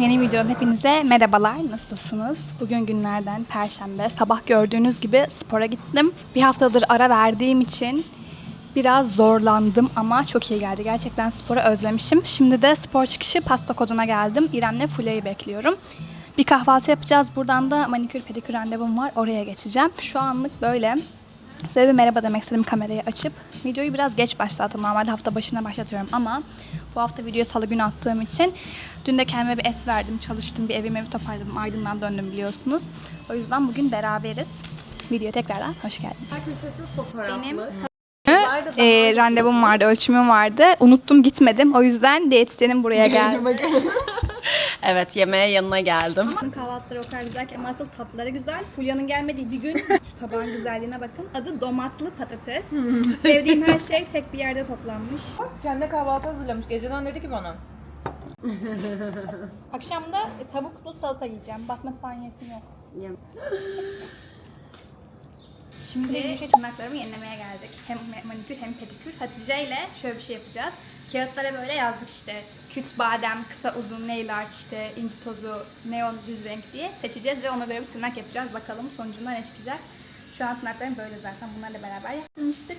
yeni videodan hepinize merhabalar. Nasılsınız? Bugün günlerden Perşembe. Sabah gördüğünüz gibi spora gittim. Bir haftadır ara verdiğim için biraz zorlandım ama çok iyi geldi. Gerçekten sporu özlemişim. Şimdi de spor çıkışı pasta koduna geldim. İrem'le Fulya'yı bekliyorum. Bir kahvaltı yapacağız. Buradan da manikür pedikür randevum var. Oraya geçeceğim. Şu anlık böyle. Size bir merhaba demek istedim kamerayı açıp. Videoyu biraz geç başlattım. Normalde hafta başına başlatıyorum ama bu hafta videoyu salı günü attığım için dün de kendime bir es verdim. Çalıştım, bir evime bir toparladım. Aydın'dan döndüm biliyorsunuz. O yüzden bugün beraberiz. Videoya tekrardan hoş geldiniz. Benim e, randevum vardı, ölçümüm vardı. Unuttum gitmedim. O yüzden diyetisyenim buraya geldi. Evet yemeğe yanına geldim. Kahvaltıları o kadar güzel ki ama asıl tatlıları güzel. Fulya'nın gelmediği bir gün şu tabağın güzelliğine bakın. Adı domatlı patates. Sevdiğim her şey tek bir yerde toplanmış. Kendi kahvaltı hazırlamış. Geceden dedi ki bana. Akşamda e, tavuklu salata yiyeceğim. Basmati falan yesim yok. Şimdi Gülüşe tırnaklarımı yenilemeye geldik. Hem manikür hem pedikür. Hatice ile şöyle bir şey yapacağız. Kağıtlara böyle yazdık işte küt badem, kısa uzun, nail art, işte inci tozu, neon düz renk diye seçeceğiz ve ona göre bir tırnak yapacağız. Bakalım sonucunda ne çıkacak. Şu an tırnaklarım böyle zaten. Bunlarla beraber yapmıştık.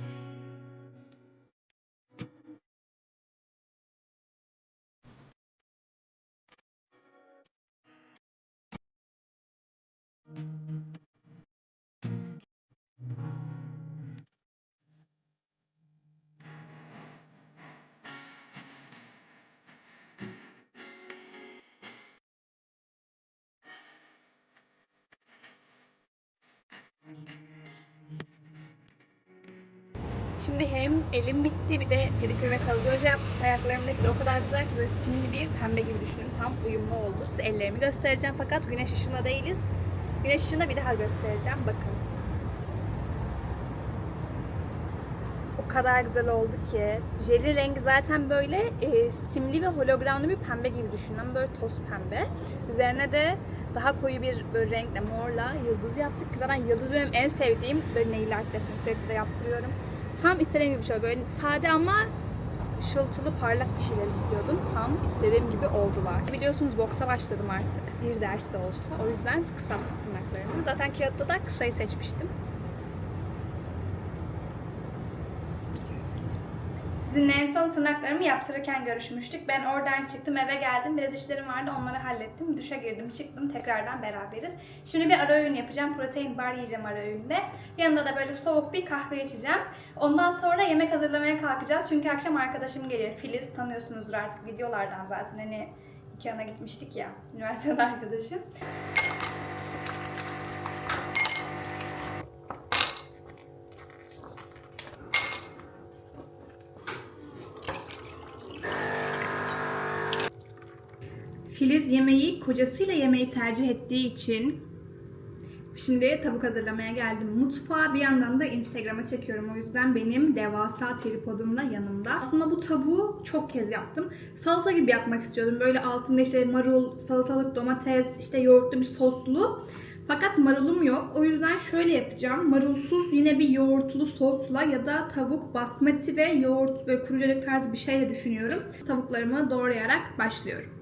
Şimdi hem elim bitti bir de pedikür ve kalıcı hoca yaptım. De o kadar güzel ki böyle simli bir pembe gibi düşünün. Tam uyumlu oldu. Size ellerimi göstereceğim fakat güneş ışığında değiliz. Güneş ışığında bir daha göstereceğim. Bakın. O kadar güzel oldu ki. Jelly rengi zaten böyle e, simli ve hologramlı bir pembe gibi düşünün. Böyle toz pembe. Üzerine de daha koyu bir böyle renkle morla yıldız yaptık. Zaten yıldız benim en sevdiğim böyle nail art deseni sürekli de yaptırıyorum. Tam istediğim gibi şey böyle sade ama ışıltılı parlak bir şeyler istiyordum. Tam istediğim gibi oldular. Biliyorsunuz boksa başladım artık. Bir ders de olsa. O yüzden kısalttık tırnaklarımı. Zaten kağıtta da kısayı seçmiştim. Sizinle en son tırnaklarımı yaptırırken görüşmüştük. Ben oradan çıktım eve geldim. Biraz işlerim vardı onları hallettim. Duşa girdim çıktım tekrardan beraberiz. Şimdi bir ara öğün yapacağım. Protein bar yiyeceğim ara öğünde. Yanında da böyle soğuk bir kahve içeceğim. Ondan sonra yemek hazırlamaya kalkacağız. Çünkü akşam arkadaşım geliyor. Filiz tanıyorsunuzdur artık videolardan zaten. Hani iki ana gitmiştik ya. Üniversitede arkadaşım. Filiz yemeği kocasıyla yemeği tercih ettiği için şimdi tavuk hazırlamaya geldim mutfağa. Bir yandan da Instagram'a çekiyorum. O yüzden benim devasa tripodum da yanımda. Aslında bu tavuğu çok kez yaptım. Salata gibi yapmak istiyordum. Böyle altında işte marul, salatalık, domates, işte yoğurtlu bir soslu. Fakat marulum yok. O yüzden şöyle yapacağım. Marulsuz yine bir yoğurtlu sosla ya da tavuk basmati ve yoğurt ve kuru tarzı bir şeyle düşünüyorum. Tavuklarımı doğrayarak başlıyorum.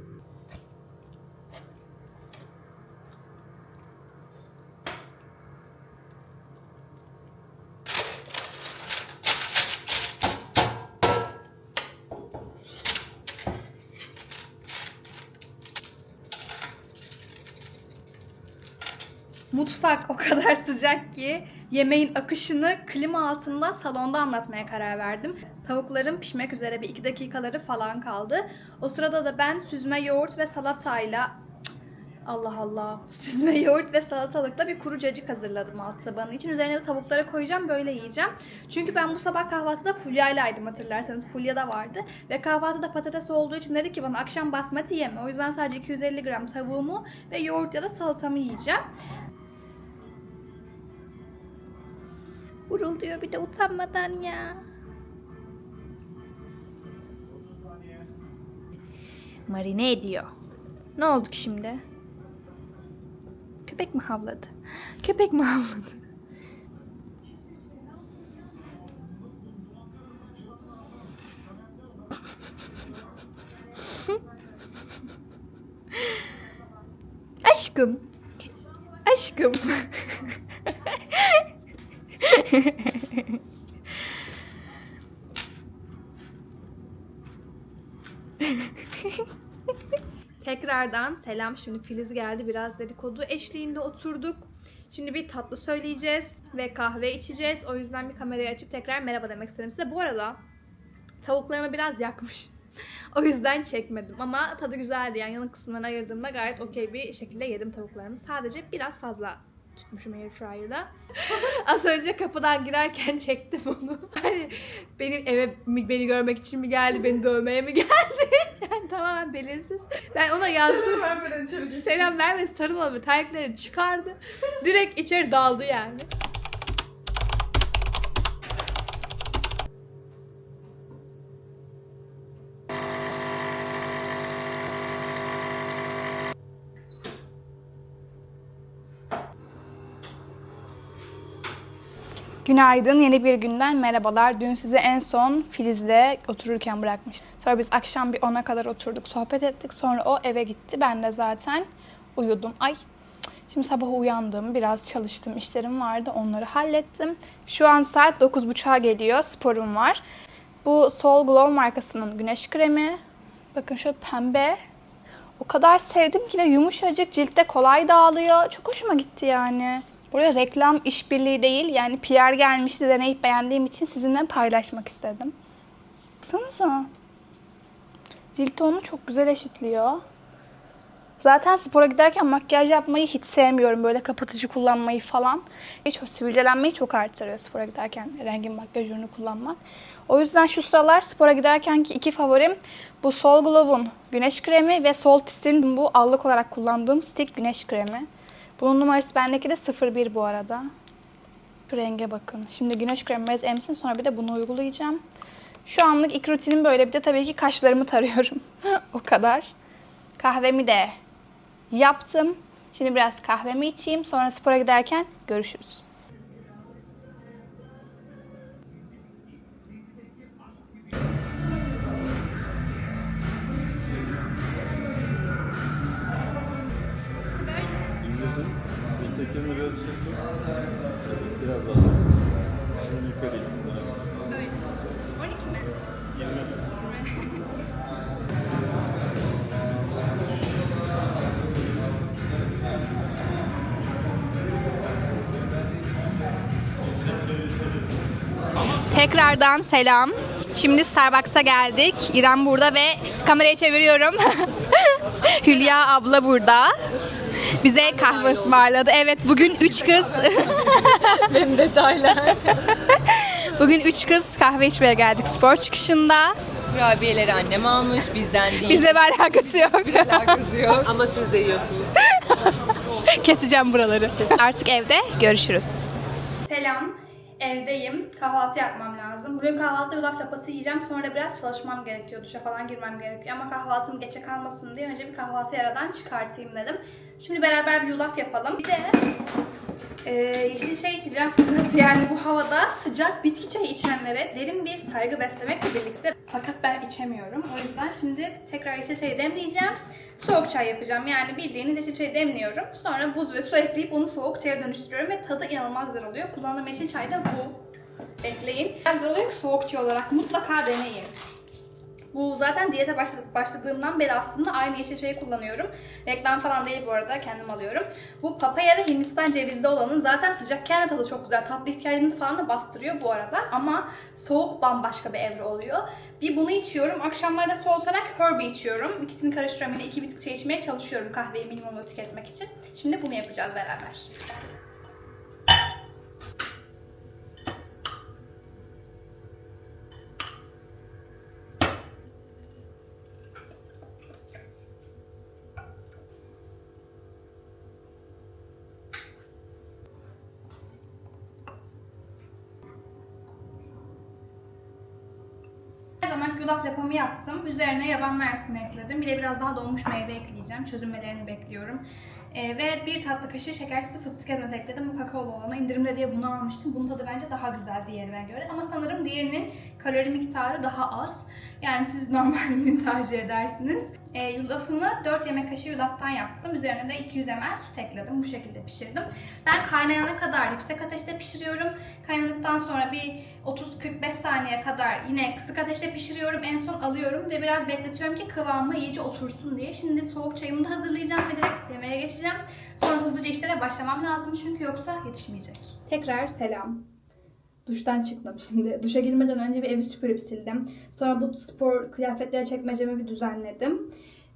Mutfak o kadar sıcak ki yemeğin akışını klima altında salonda anlatmaya karar verdim. Tavuklarım pişmek üzere bir iki dakikaları falan kaldı. O sırada da ben süzme yoğurt ve salatayla Allah Allah. Süzme yoğurt ve salatalıkla bir kuru cacık hazırladım alt tabanı için. Üzerine de tavukları koyacağım böyle yiyeceğim. Çünkü ben bu sabah kahvaltıda Fulya'ylaydım hatırlarsanız. Fulya da vardı. Ve kahvaltıda patates olduğu için dedi ki bana akşam basmati yeme. O yüzden sadece 250 gram tavuğumu ve yoğurt ya da salatamı yiyeceğim. Vurul diyor bir de utanmadan ya. Marine ediyor. Ne oldu ki şimdi? Köpek mi havladı? Köpek mi havladı? Aşkım. Aşkım. Tekrardan selam. Şimdi Filiz geldi. Biraz dedikodu eşliğinde oturduk. Şimdi bir tatlı söyleyeceğiz ve kahve içeceğiz. O yüzden bir kamerayı açıp tekrar merhaba demek istedim size. Bu arada tavuklarımı biraz yakmış. o yüzden çekmedim ama tadı güzeldi. Yani yanık kısımlarını ayırdığımda gayet okey bir şekilde yedim tavuklarımı. Sadece biraz fazla tutmuşum airfryer'da. Az önce kapıdan girerken çektim onu. Hani benim eve mi- beni görmek için mi geldi, beni dövmeye mi geldi? yani tamamen belirsiz. Ben ona yazdım. Vermeden içeri geç. Selam verme sarılmadı. Terliklerini çıkardı. Direkt içeri daldı yani. Günaydın, yeni bir günden merhabalar. Dün size en son Filiz'le otururken bırakmıştım. Sonra biz akşam bir 10'a kadar oturduk, sohbet ettik. Sonra o eve gitti. Ben de zaten uyudum. Ay, şimdi sabah uyandım, biraz çalıştım, işlerim vardı. Onları hallettim. Şu an saat 9.30'a geliyor, sporum var. Bu Sol Glow markasının güneş kremi. Bakın şöyle pembe. O kadar sevdim ki ve yumuşacık, ciltte kolay dağılıyor. Çok hoşuma gitti yani. Buraya reklam işbirliği değil yani PR gelmişti deneyip beğendiğim için sizinle paylaşmak istedim. Baksanıza. Cilt tonu çok güzel eşitliyor. Zaten spora giderken makyaj yapmayı hiç sevmiyorum. Böyle kapatıcı kullanmayı falan. Hiç o sivilcelenmeyi çok artırıyor spora giderken rengin makyaj ürünü kullanmak. O yüzden şu sıralar spora giderkenki iki favorim bu Sol Glow'un güneş kremi ve Soltis'in bu allık olarak kullandığım stick güneş kremi. Bunun numarası bendeki de 01 bu arada. Şu renge bakın. Şimdi güneş kremi biraz emsin sonra bir de bunu uygulayacağım. Şu anlık ilk rutinim böyle. Bir de tabii ki kaşlarımı tarıyorum. o kadar. Kahvemi de yaptım. Şimdi biraz kahvemi içeyim. Sonra spora giderken görüşürüz. Tekrardan selam. Şimdi Starbucks'a geldik. İrem burada ve kamerayı çeviriyorum. Hülya abla burada. Bize kahve ısmarladı. Evet bugün üç kız. Benim detaylar. bugün üç kız kahve içmeye geldik spor çıkışında. Kurabiyeleri annem almış bizden değil. Bizle bir alakası yok. alakası yok. Ama siz de yiyorsunuz. Keseceğim buraları. Artık evde görüşürüz. Selam. Evdeyim. Kahvaltı yapmam Bugün kahvaltıda yulaf lapası yiyeceğim. Sonra biraz çalışmam gerekiyor. Duşa falan girmem gerekiyor. Ama kahvaltım geçe kalmasın diye önce bir kahvaltı aradan çıkartayım dedim. Şimdi beraber bir yulaf yapalım. Bir de e, yeşil çay içeceğim. Yani bu havada sıcak bitki çayı içenlere derin bir saygı beslemekle birlikte. Fakat ben içemiyorum. O yüzden şimdi tekrar yeşil çayı demleyeceğim. Soğuk çay yapacağım. Yani bildiğiniz yeşil çayı demliyorum. Sonra buz ve su ekleyip onu soğuk çaya dönüştürüyorum ve tadı inanılmaz güzel oluyor. Kullandığım yeşil çay da bu. Bekleyin. Güzel oluyor soğuk çay olarak mutlaka deneyin. Bu zaten diyete başla- başladığımdan beri aslında aynı yeşil şeyi kullanıyorum. Reklam falan değil bu arada kendim alıyorum. Bu papaya ve Hindistan cevizli olanın zaten sıcakken de tadı çok güzel. Tatlı ihtiyacınızı falan da bastırıyor bu arada. Ama soğuk bambaşka bir evre oluyor. Bir bunu içiyorum. Akşamlarda soğutarak Herbie içiyorum. İkisini karıştırıyorum. Yani iki bitki çay içmeye çalışıyorum kahveyi minimumda tüketmek için. Şimdi bunu yapacağız beraber. Zaman yulaf yapımı yaptım. Üzerine yaban mersini ekledim. Bir de biraz daha donmuş meyve ekleyeceğim. Çözünmelerini bekliyorum. Ee, ve bir tatlı kaşığı şekersiz fıstık ezmesi ekledim. Bu kakaolu olana indirimde diye bunu almıştım. Bunun tadı bence daha güzel diğerine göre. Ama sanırım diğerinin kalori miktarı daha az. Yani siz normalini tercih edersiniz. Ee, yulafımı 4 yemek kaşığı yulaftan yaptım. Üzerine de 200 ml süt ekledim. Bu şekilde pişirdim. Ben kaynayana kadar yüksek ateşte pişiriyorum. Kaynadıktan sonra bir 30-45 saniye kadar yine kısık ateşte pişiriyorum. En son alıyorum ve biraz bekletiyorum ki kıvamı iyice otursun diye. Şimdi soğuk çayımı da hazırlayacağım ve direkt yemeğe geçeceğim. Sonra hızlıca işlere başlamam lazım çünkü yoksa yetişmeyecek. Tekrar selam. Duştan çıktım şimdi. Duşa girmeden önce bir evi süpürüp sildim. Sonra bu spor kıyafetleri çekmecemi bir düzenledim.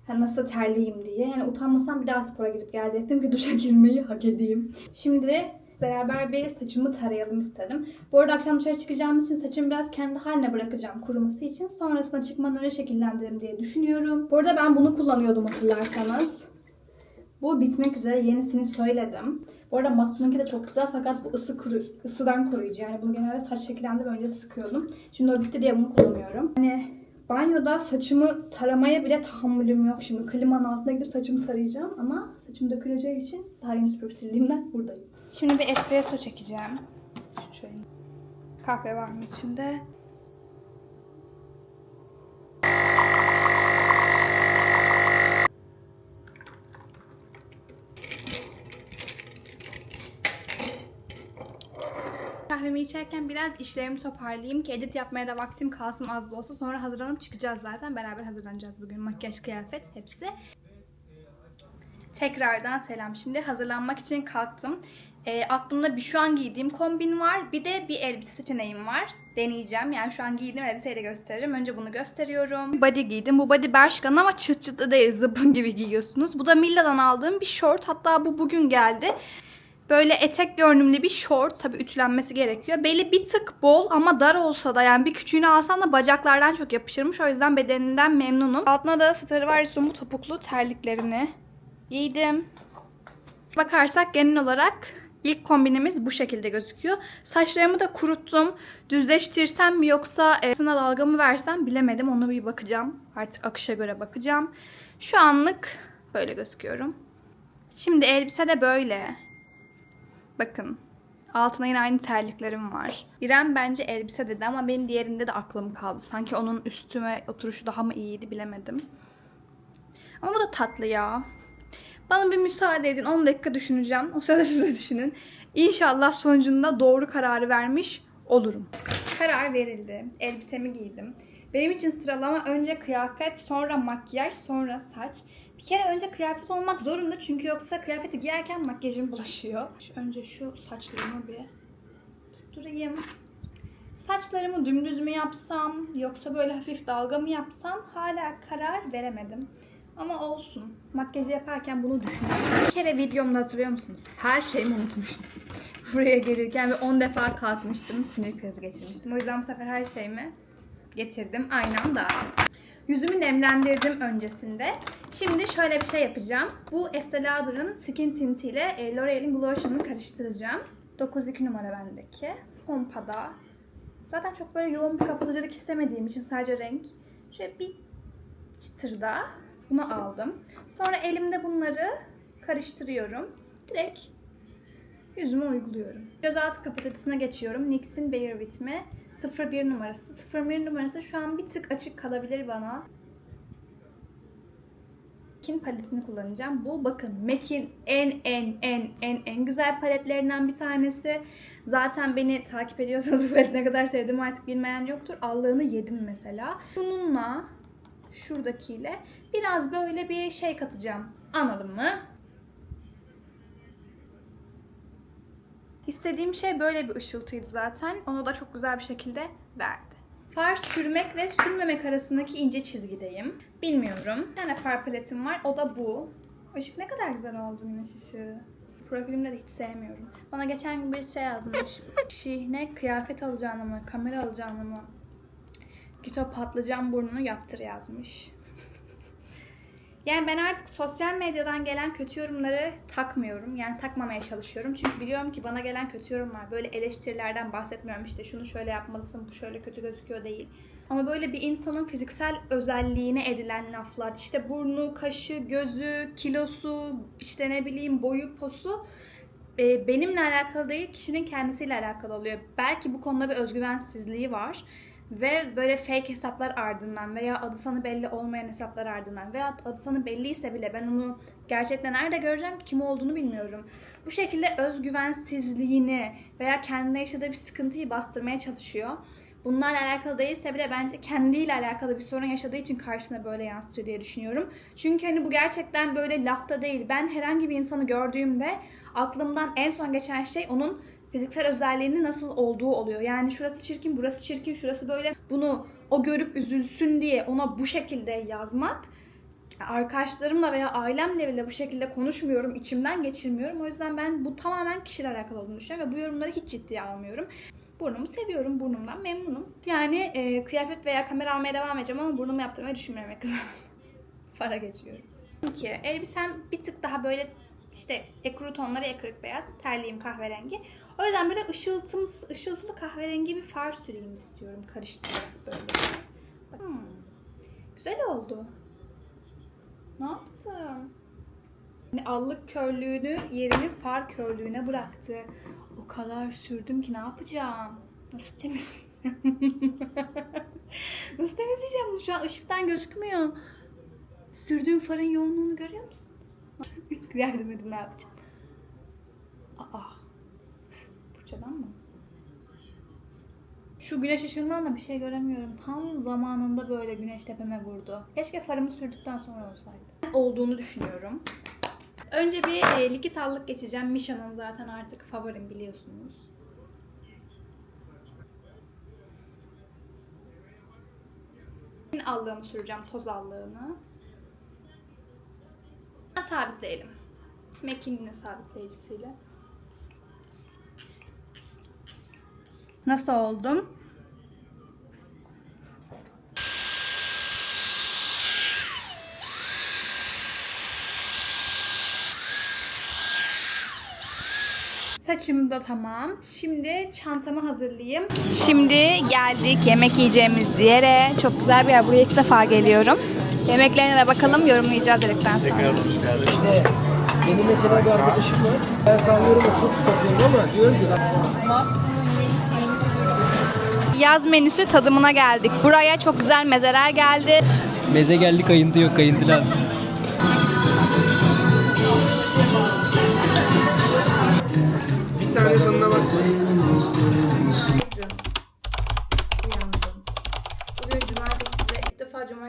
Yani nasıl terliyim diye. Yani utanmasam bir daha spora girip gelecektim ki duşa girmeyi hak edeyim. Şimdi de beraber bir saçımı tarayalım istedim. Bu arada akşam dışarı çıkacağımız için saçımı biraz kendi haline bırakacağım kuruması için. Sonrasında çıkmadan önce şekillendiririm diye düşünüyorum. Bu arada ben bunu kullanıyordum hatırlarsanız. Bu bitmek üzere yenisini söyledim. Bu arada Matsu'nunki de çok güzel fakat bu ısı kuru, ısıdan koruyucu. Yani bunu genelde saç şekillendirme önce sıkıyordum. Şimdi o bitti diye bunu kullanıyorum. Hani banyoda saçımı taramaya bile tahammülüm yok. Şimdi klimanın altına gidip saçımı tarayacağım ama saçım döküleceği için daha yeni süpürüp sildiğimden buradayım. Şimdi bir espresso çekeceğim. Şöyle. Kahve var mı içinde? Kahvemi içerken biraz işlerimi toparlayayım ki edit yapmaya da vaktim kalsın az da olsa. Sonra hazırlanıp çıkacağız zaten. Beraber hazırlanacağız bugün. Makyaj, kıyafet hepsi. Tekrardan selam. Şimdi hazırlanmak için kalktım. Ee, aklımda bir şu an giydiğim kombin var. Bir de bir elbise seçeneğim var. Deneyeceğim. Yani şu an giydiğim elbiseyi de gösteririm. Önce bunu gösteriyorum. Body giydim. Bu body Bershka'nın ama çıt çıtlı değil. Zıpın gibi giyiyorsunuz. Bu da Milla'dan aldığım bir short. Hatta bu bugün geldi. Böyle etek görünümlü bir short. Tabii ütülenmesi gerekiyor. Beli bir tık bol ama dar olsa da yani bir küçüğünü alsam da bacaklardan çok yapışırmış. O yüzden bedeninden memnunum. Altına da Stradivarius'un bu topuklu terliklerini giydim. Bakarsak genel olarak ilk kombinimiz bu şekilde gözüküyor. Saçlarımı da kuruttum. Düzleştirsem mi yoksa e, sına dalga mı versem bilemedim. Onu bir bakacağım. Artık akışa göre bakacağım. Şu anlık böyle gözüküyorum. Şimdi elbise de böyle. Bakın. Altına yine aynı terliklerim var. İrem bence elbise dedi ama benim diğerinde de aklım kaldı. Sanki onun üstüme oturuşu daha mı iyiydi bilemedim. Ama bu da tatlı ya. Bana bir müsaade edin. 10 dakika düşüneceğim. O sırada siz de düşünün. İnşallah sonucunda doğru kararı vermiş olurum. Karar verildi. Elbisemi giydim. Benim için sıralama önce kıyafet, sonra makyaj, sonra saç. Bir kere önce kıyafet olmak zorunda çünkü yoksa kıyafeti giyerken makyajım bulaşıyor. Önce şu saçlarımı bir tutturayım. Saçlarımı dümdüz mü yapsam yoksa böyle hafif dalga mı yapsam hala karar veremedim. Ama olsun. Makyajı yaparken bunu düşünüyorum. Bir kere videomda hatırlıyor musunuz? Her şeyimi unutmuştum. Buraya gelirken ve 10 defa kalkmıştım. Sinir krizi geçirmiştim. O yüzden bu sefer her şeyimi getirdim aynı anda. Yüzümü nemlendirdim öncesinde. Şimdi şöyle bir şey yapacağım. Bu Estee Lauder'ın Skin Tint ile e, L'Oreal'in Blush'ını karıştıracağım. 9-2 numara bendeki. Pompada. Zaten çok böyle yoğun bir kapatıcılık istemediğim için sadece renk. Şöyle bir çıtırda bunu aldım. Sonra elimde bunları karıştırıyorum. Direkt yüzüme uyguluyorum. Gözaltı kapatıcısına geçiyorum. NYX'in Bare With Me 01 numarası. 01 numarası şu an bir tık açık kalabilir bana. MAC'in paletini kullanacağım. Bu bakın MAC'in en en en en en güzel paletlerinden bir tanesi. Zaten beni takip ediyorsanız bu paleti ne kadar sevdiğimi artık bilmeyen yoktur. Allığını yedim mesela. Bununla şuradakiyle biraz böyle bir şey katacağım. Anladın mı? İstediğim şey böyle bir ışıltıydı zaten. Onu da çok güzel bir şekilde verdi. Far sürmek ve sürmemek arasındaki ince çizgideyim. Bilmiyorum. Bir tane far paletim var. O da bu. Işık ne kadar güzel oldu güneş ışığı. Profilimde de hiç sevmiyorum. Bana geçen gün bir şey yazmış. Şey ne? Kıyafet alacağını mı? Kamera alacağını mı? Git o patlıcan burnunu yaptır yazmış. Yani ben artık sosyal medyadan gelen kötü yorumları takmıyorum. Yani takmamaya çalışıyorum. Çünkü biliyorum ki bana gelen kötü yorumlar böyle eleştirilerden bahsetmiyorum. İşte şunu şöyle yapmalısın, bu şöyle kötü gözüküyor değil. Ama böyle bir insanın fiziksel özelliğine edilen laflar, işte burnu, kaşı, gözü, kilosu, işte ne bileyim boyu, posu e, benimle alakalı değil, kişinin kendisiyle alakalı oluyor. Belki bu konuda bir özgüvensizliği var. Ve böyle fake hesaplar ardından veya adı sanı belli olmayan hesaplar ardından veya adı sanı belliyse bile ben onu gerçekten nerede göreceğim ki kim olduğunu bilmiyorum. Bu şekilde özgüvensizliğini veya kendine yaşadığı bir sıkıntıyı bastırmaya çalışıyor. Bunlarla alakalı değilse bile bence kendiyle alakalı bir sorun yaşadığı için karşısına böyle yansıtıyor diye düşünüyorum. Çünkü hani bu gerçekten böyle lafta değil. Ben herhangi bir insanı gördüğümde aklımdan en son geçen şey onun fiziksel özelliğinin nasıl olduğu oluyor. Yani şurası çirkin, burası çirkin, şurası böyle. Bunu o görüp üzülsün diye ona bu şekilde yazmak arkadaşlarımla veya ailemle bile bu şekilde konuşmuyorum, içimden geçirmiyorum. O yüzden ben bu tamamen kişiyle alakalı olduğunu düşünüyorum ve bu yorumları hiç ciddiye almıyorum. Burnumu seviyorum, burnumdan memnunum. Yani e, kıyafet veya kamera almaya devam edeceğim ama burnumu yaptırmayı düşünmüyorum kızım. Para geçiyorum. İki, elbisem bir tık daha böyle işte ekru tonları ekrik beyaz, terliğim kahverengi. O yüzden böyle ışıltım, ışıltılı kahverengi bir far süreyim istiyorum. Karıştırarak böyle. Hmm. Güzel oldu. Ne yaptım? Yani allık körlüğünü yerini far körlüğüne bıraktı. O kadar sürdüm ki ne yapacağım? Nasıl temizleyeceğim? Nasıl temizleyeceğim? Şu an ışıktan gözükmüyor. Sürdüğüm farın yoğunluğunu görüyor musun? Yardım edin ne yapacağım? Aa. Fırçadan mı? Şu güneş ışığından da bir şey göremiyorum. Tam zamanında böyle güneş tepeme vurdu. Keşke farımı sürdükten sonra olsaydı. Olduğunu düşünüyorum. Önce bir e, likit allık geçeceğim. Misha'nın zaten artık favorim biliyorsunuz. allığını süreceğim, toz allığını. Sabitleyelim. Mekin'in sabitleyicisiyle. Nasıl oldum? Saçım da tamam. Şimdi çantamı hazırlayayım. Şimdi geldik yemek yiyeceğimiz yere. Çok güzel bir yer. Buraya ilk defa geliyorum. Yemeklerine de bakalım yorumlayacağız dedikten sonra. hoş geldin. İşte benim mesela bir arkadaşım var. Ben sallıyorum 30 topluyorum ama diyorum ki. Yaz menüsü tadımına geldik. Buraya çok güzel mezeler geldi. Meze geldi kayıntı yok kayıntı lazım.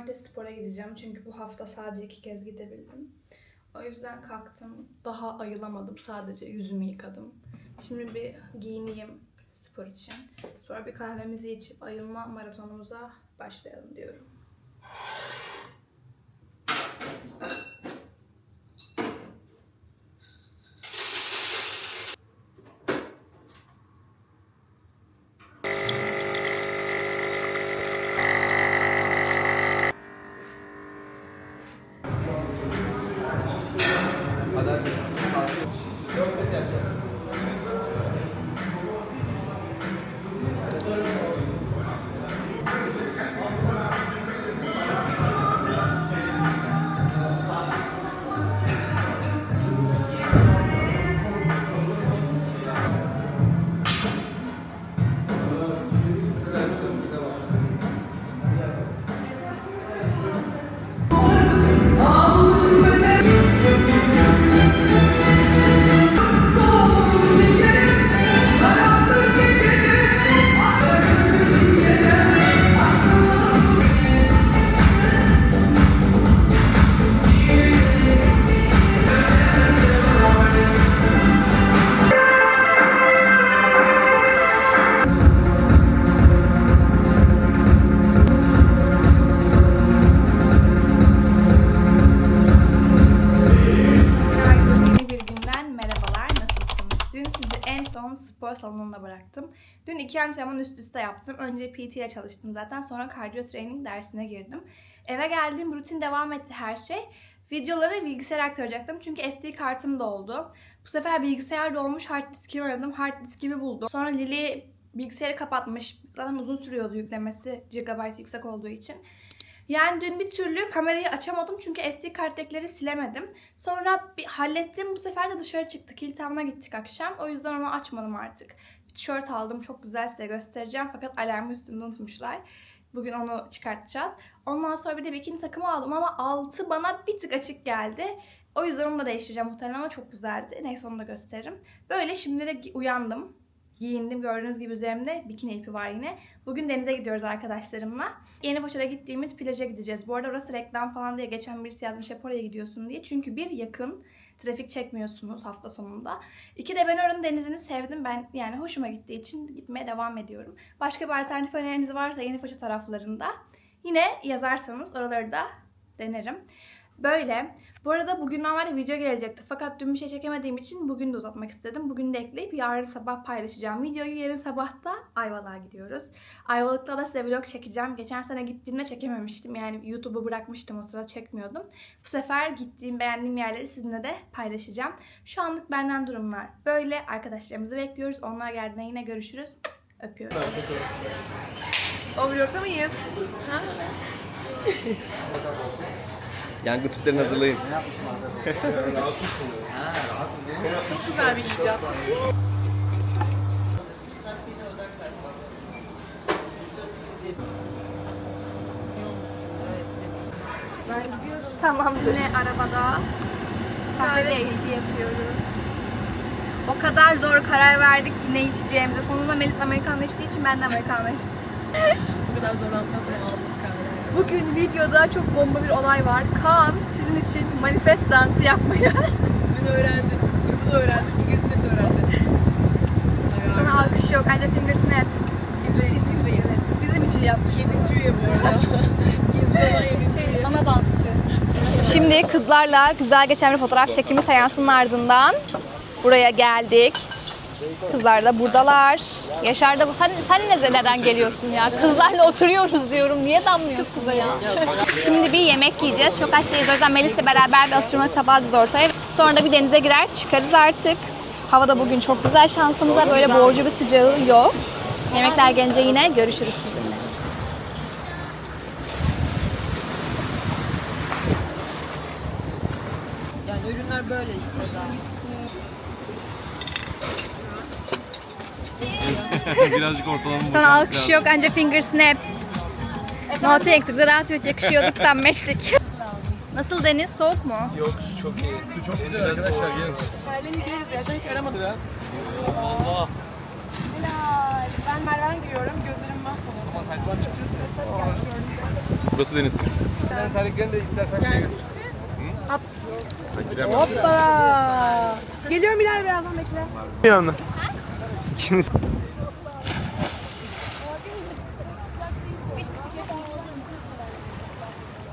Cumartesi spora gideceğim. Çünkü bu hafta sadece iki kez gidebildim. O yüzden kalktım. Daha ayılamadım. Sadece yüzümü yıkadım. Şimdi bir giyineyim spor için. Sonra bir kahvemizi içip ayılma maratonumuza başlayalım diyorum. İki antrenman üst üste yaptım. Önce PT ile çalıştım zaten. Sonra cardio training dersine girdim. Eve geldim. Rutin devam etti her şey. Videoları bilgisayara aktaracaktım. Çünkü SD kartım doldu. Bu sefer bilgisayar dolmuş. Hard diskimi aradım. Hard diskimi buldum. Sonra Lili bilgisayarı kapatmış. Zaten uzun sürüyordu yüklemesi. Gigabyte yüksek olduğu için. Yani dün bir türlü kamerayı açamadım çünkü SD kartdakileri silemedim. Sonra bir hallettim. Bu sefer de dışarı çıktık. Hilltown'a gittik akşam. O yüzden onu açmadım artık. Tişört aldım. Çok güzel size göstereceğim. Fakat alarmı üstünde unutmuşlar. Bugün onu çıkartacağız. Ondan sonra bir de bikini takımı aldım ama altı bana bir tık açık geldi. O yüzden onu da değiştireceğim muhtemelen ama çok güzeldi. Neyse onu da gösteririm. Böyle şimdi de uyandım. Giyindim. Gördüğünüz gibi üzerimde bikini ipi var yine. Bugün denize gidiyoruz arkadaşlarımla. Yeni Foça'da gittiğimiz plaja gideceğiz. Bu arada orası reklam falan diye geçen birisi yazmış hep oraya gidiyorsun diye. Çünkü bir yakın trafik çekmiyorsunuz hafta sonunda. İki de ben oranın denizini sevdim. Ben yani hoşuma gittiği için gitmeye devam ediyorum. Başka bir alternatif öneriniz varsa Yeni Foça taraflarında yine yazarsanız oraları da denerim. Böyle. Bu arada bugün normalde video gelecekti. Fakat dün bir şey çekemediğim için bugün de uzatmak istedim. Bugün de ekleyip yarın sabah paylaşacağım videoyu. Yarın sabah da Ayvalık'a gidiyoruz. Ayvalık'ta da size vlog çekeceğim. Geçen sene gittiğimde çekememiştim. Yani YouTube'u bırakmıştım o sırada çekmiyordum. Bu sefer gittiğim, beğendiğim yerleri sizinle de paylaşacağım. Şu anlık benden durumlar böyle. Arkadaşlarımızı bekliyoruz. Onlar geldiğinde yine görüşürüz. Öpüyorum. O vlogda mıyız? Yangın tüplerini hazırlayın. Çok güzel bir icat. Tamam yine arabada kahve date yapıyoruz. O kadar zor karar verdik ki ne içeceğimize. Sonunda Melis Amerikanla içtiği için ben de Amerikanla içtim. Bu kadar zorlandıktan sonra aldığımız kahveler. Bugün videoda çok bomba bir olay var. Kaan sizin için manifest dansı yapmayı Dün öğrendim. Grubu da öğrendim. Fingers'ı da öğrendim. sana alkış yok. Ancak finger snap. İzleyin, izleyin. Bizim için yapmış. Yedinci üye bu arada. Gizli olan yedinci üye. Ana dansçı. Şimdi kızlarla güzel geçen bir fotoğraf çekimi seansının ardından buraya geldik. Kızlar da buradalar. Yaşar da bu. Sen, sen ne, neden geliyorsun ya? Kızlarla oturuyoruz diyorum. Niye damlıyorsun ya? Şimdi bir yemek yiyeceğiz. Çok aç değiliz. O yüzden Melis'le beraber bir atıştırmalık tabağı düz ortaya. Sonra da bir denize girer çıkarız artık. Hava da bugün çok güzel şansımıza. Böyle boğucu bir sıcağı yok. Yemekler gelince yine görüşürüz sizinle. Yani ürünler böyle işte daha. Birazcık ortalama Sana alkış yok ancak finger snap. No thanks. Rahat ve yakışıyorduk tam meşlik. Nasıl deniz? Soğuk mu? Yok su çok iyi. Su çok güzel arkadaşlar. Gelin. Ben merdiven giyiyorum. Gözlerim mahvoldu. Burası deniz. Tane terliklerini de istersen şey gör. Hoppa! Geliyorum iler birazdan bekle. Bir anda. İkiniz.